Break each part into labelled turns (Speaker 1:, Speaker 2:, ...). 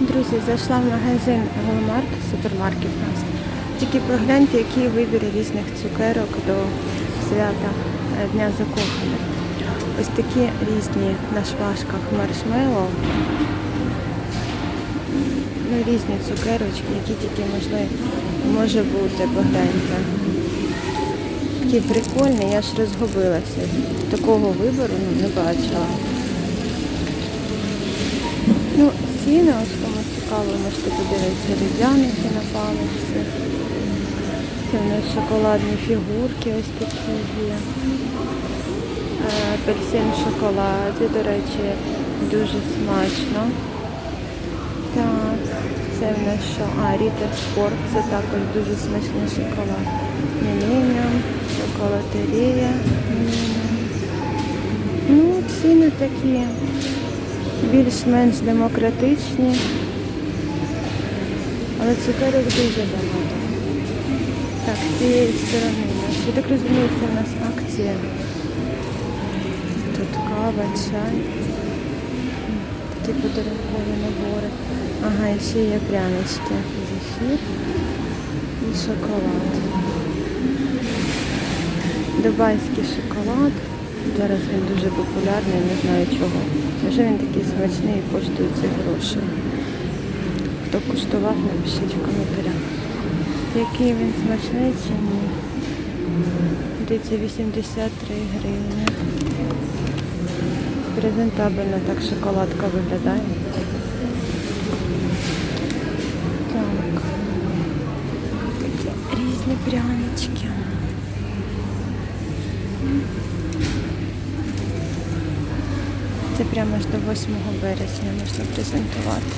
Speaker 1: Друзі, зайшла в магазин Walmart, супермаркет у нас. Тільки погляньте, який вибір різних цукерок до свята е, Дня Закоханих. Ось такі різні на шпажках маршмеллоу. Ну, різні цукерочки, які тільки можливо може бути, погляньте. Такі прикольні, я ж розгубилася. Такого вибору ну, не бачила. Ну, ціни, ось цікаво, можете подивитися різдвяники на палиці. Це в нас шоколадні фігурки ось такі є. Е, Апельсин в шоколаді, до речі, дуже смачно. Так, це в нас що? А, Рітер Спорт, це також дуже смачний шоколад. Міленіум, шоколатерія. Ну, ціни такі більш-менш демократичні. Але цукерок дуже багато. Так, з цієї сторони у. Я так розумію, це в нас акція. Тут кава, чай. Такі подарункові набори. Ага, і ще є прянички. Зефір і шоколад. Дубайський шоколад. Зараз він дуже популярний, не знаю чого. Вже він такий смачний і коштує ці гроші. Хто куштував, напишіть в коментарях. Який він смачний чи ні. Дивіться, 83 гривні. Презентабельно так шоколадка виглядає. Так. Такі різні прянички. Це прямо аж до 8 березня можна презентувати.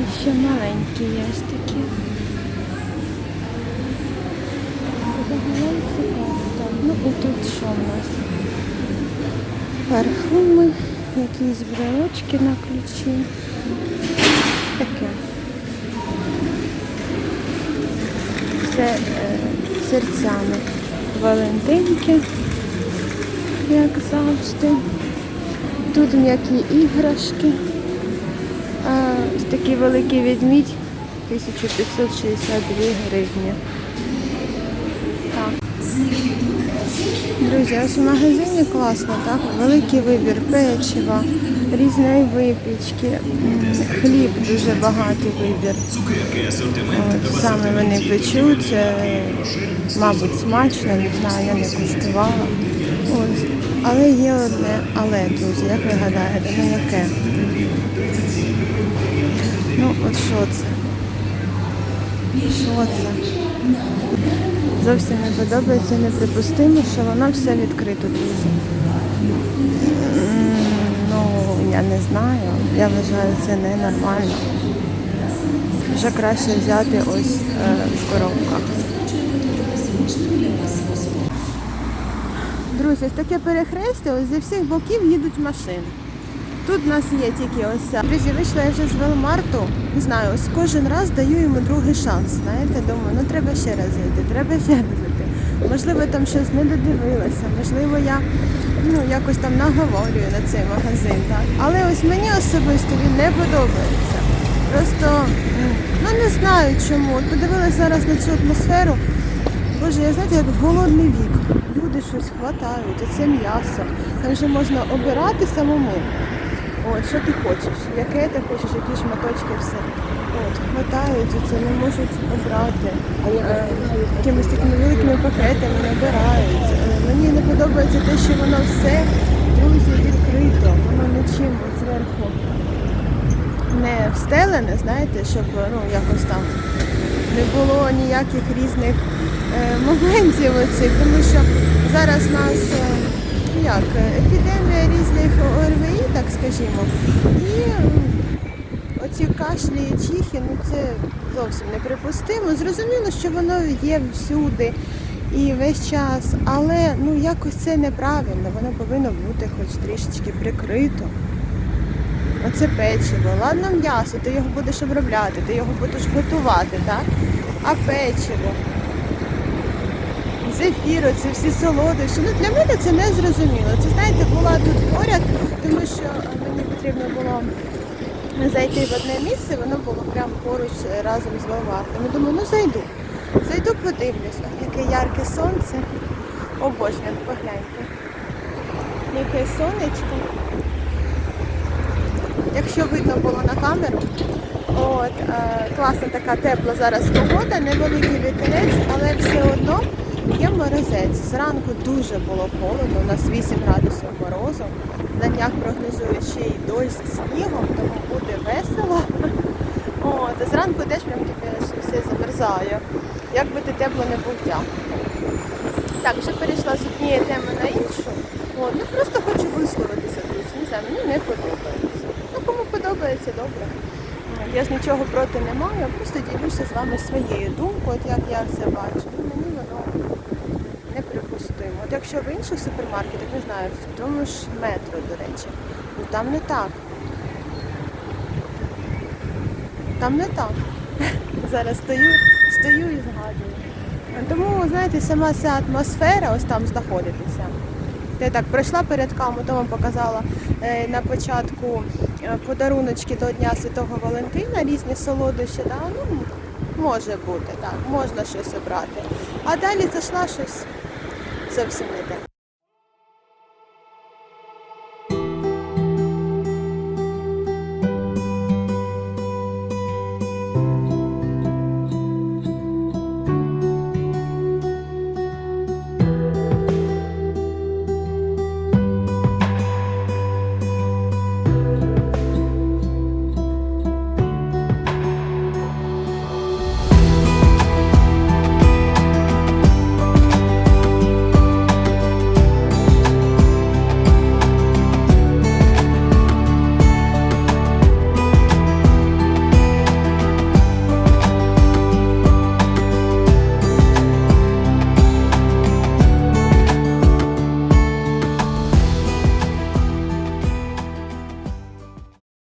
Speaker 1: І ще маленькі є. Ну і тут що в нас? Парфуми, якісь брелочки на ключі. Таке. Це е, серцями Валентинки, як завжди. Тут м'які іграшки. Ось такий великий відмідь 1562 гривні. Друзі, ось в магазині класно, так? Великий вибір печива, різної випічки, хліб дуже багатий вибір. От, саме вони печуть, мабуть, смачно, не знаю, я не куштувала. Ось. Але є одне але, друзі, як ви гадаєте, ну яке? Що це? Що це? Зовсім не подобається, неприпустимо, що воно все відкрито. М, Ну, я не знаю. Я вважаю, це ненормально. Вже краще взяти ось е, в коробках. Друзі, таке перехрестя, ось зі всіх боків їдуть машини. Тут в нас є тільки ось ця. Друзі, вийшла я вже з Велмарту. Не знаю, ось кожен раз даю йому другий шанс. Знаєте, думаю, ну треба ще раз зайти, треба ще зайти. Можливо, там щось не додивилася, можливо, я ну, якось там наговорюю на цей магазин. Так? Але ось мені особисто він не подобається. Просто ну не знаю чому. Подивилася зараз на цю атмосферу. Боже, я знаєте, як голодний вік. Люди щось хватають, оце м'ясо. Там вже можна обирати самому. От, що ти хочеш, яке ти хочеш, які шматочки, все. От, хватають, це не можуть обрати. Е, якимись такими великими пакетами набирають. Е, мені не подобається те, що воно все, друзі, відкрито. Воно нічим зверху не встелене, знаєте, щоб ну, якось там не було ніяких різних е, моментів оцих, тому що зараз нас е, як, різних ОРВІ, так скажімо, і оці кашлі і чихи, ну це зовсім неприпустимо. Зрозуміло, що воно є всюди і весь час, але ну якось це неправильно, воно повинно бути хоч трішечки прикрито. Оце печиво. Ладно, м'ясо, ти його будеш обробляти, ти його будеш готувати, так? А печиво. Зефіру, це всі солодощі. Ну для мене це не зрозуміло. Це знаєте, була тут поряд, тому що е, мені потрібно було зайти в одне місце, воно було прямо поруч е, разом з Валмартом. Я думаю, ну зайду. Зайду, подивлюся, яке ярке сонце. Обожнюю, погляньте. Яке сонечко. Якщо видно було на камеру, от, е, класна така тепла зараз погода, невеликий вітерець, але все одно морозець. Зранку дуже було холодно, у нас 8 градусів морозу. На днях прогнозують ще й дощ з снігом, тому буде весело. От, зранку теж прям таке, все замерзає. Як би ти тепло не був дня. Так, вже перейшла з однієї теми на іншу. От, ну просто хочу висловитися, друзі. Не знаю, мені не подобається. Ну кому подобається, добре. Я ж нічого проти не маю, просто ділюся з вами своєю думкою, от як я це бачу. Ну, мені воно неприпустимо. От якщо в інших супермаркетах, не знаю, в тому ж метро, до речі, ну там не так. Там не так. Зараз стою, стою і згадую. Тому, знаєте, сама ця атмосфера, ось там знаходитися. Я так пройшла перед каму, то вам показала е, на початку е, подаруночки до Дня Святого Валентина, різні солодощі, да? ну, може бути, так, можна щось обрати. А далі зайшла щось зовсім не те.